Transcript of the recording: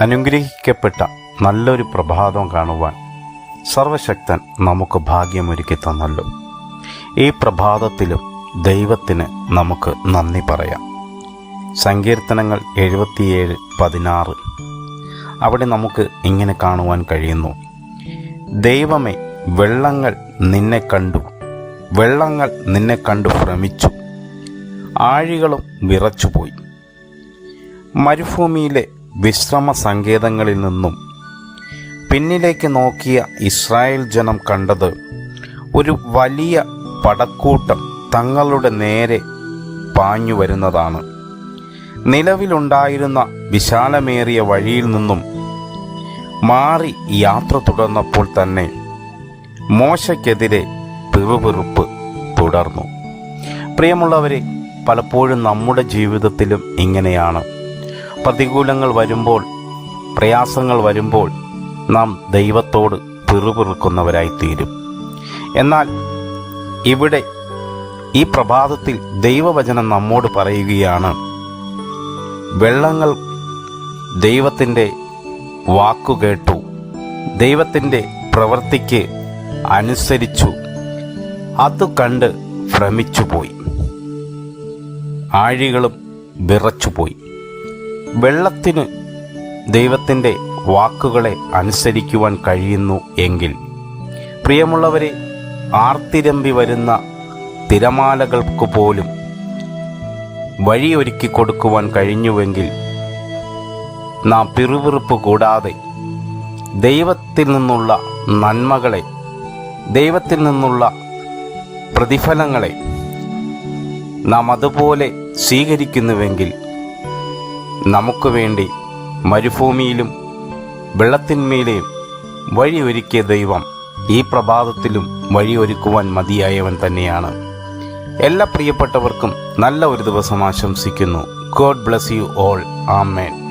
അനുഗ്രഹിക്കപ്പെട്ട നല്ലൊരു പ്രഭാതം കാണുവാൻ സർവശക്തൻ നമുക്ക് ഭാഗ്യമൊരുക്കി തന്നല്ലോ. ഈ പ്രഭാതത്തിലും ദൈവത്തിന് നമുക്ക് നന്ദി പറയാം. സങ്കീർത്തനങ്ങൾ എഴുപത്തിയേഴ് പതിനാറ്. അവിടെ നമുക്ക് ഇങ്ങനെ കാണുവാൻ കഴിയുന്നു. ദൈവമേ വെള്ളങ്ങൾ നിന്നെ കണ്ടു. വെള്ളങ്ങൾ നിന്നെ കണ്ടു ഭ്രമിച്ചു. ആഴികളും വിറച്ചുപോയി. മരുഭൂമിയിലെ വിശ്രമ സങ്കേതങ്ങളിൽ നിന്നും പിന്നിലേക്ക് നോക്കിയ ഇസ്രായേൽ ജനം കണ്ടത് ഒരു വലിയ പടക്കൂട്ടം തങ്ങളുടെ നേരെ പാഞ്ഞു വരുന്നതാണ്. നിലവിലുണ്ടായിരുന്ന വിശാലമേറിയ വഴിയിൽ നിന്നും മാറി യാത്ര തുടർന്നപ്പോൾ തന്നെ മോശയ്ക്കെതിരെ പിറുപിറുപ്പ് തുടർന്നു. പ്രിയമുള്ളവരെ പലപ്പോഴും നമ്മുടെ ജീവിതത്തിലും ഇങ്ങനെയാണ്. പ്രതികൂലങ്ങൾ വരുമ്പോൾ പ്രയാസങ്ങൾ വരുമ്പോൾ നാം ദൈവത്തോട് പിറുപിറുക്കുന്നവരായി തീരും എന്നാൽ ഇവിടെ ഈ പ്രഭാതത്തിൽ ദൈവവചനം നമ്മോട് പറയുകയാണ് വെള്ളങ്ങൾ ദൈവത്തിന്റെ വാക്കുകേട്ടു ദൈവത്തിന്റെ പ്രവൃത്തിക്ക് അനുസരിച്ചു അത് കണ്ട് ഭ്രമിച്ചുപോയി ആഴികളും വിറച്ചുപോയി. വെള്ളത്തിന് ദൈവത്തിന്റെ വാക്കുകളെ അനുസരിക്കുവാൻ കഴിയുന്നു എങ്കിൽ പ്രിയമുള്ളവരെ ആർത്തിരമ്പി വരുന്ന തിരമാലകൾക്ക് പോലും വഴിയൊരുക്കി കൊടുക്കുവാൻ കഴിഞ്ഞുവെങ്കിൽ നാം പിറുപിറുപ്പ് കൂടാതെ ദൈവത്തിൽ നിന്നുള്ള നന്മകളെ ദൈവത്തിൽ നിന്നുള്ള പ്രതിഫലങ്ങളെ നാം അതുപോലെ സ്വീകരിക്കുന്നുവെങ്കിൽ നമുക്ക് വേണ്ടി മരുഭൂമിയിലും വെള്ളത്തിന്മേലെയും വഴിയൊരുക്കിയ ദൈവം ഈ പ്രഭാതത്തിലും വഴിയൊരുക്കുവാൻ മതിയായവൻ തന്നെയാണ്. എല്ലാ പ്രിയപ്പെട്ടവർക്കും നല്ല ഒരു ദിവസം ആശംസിക്കുന്നു. God bless you all. Amen.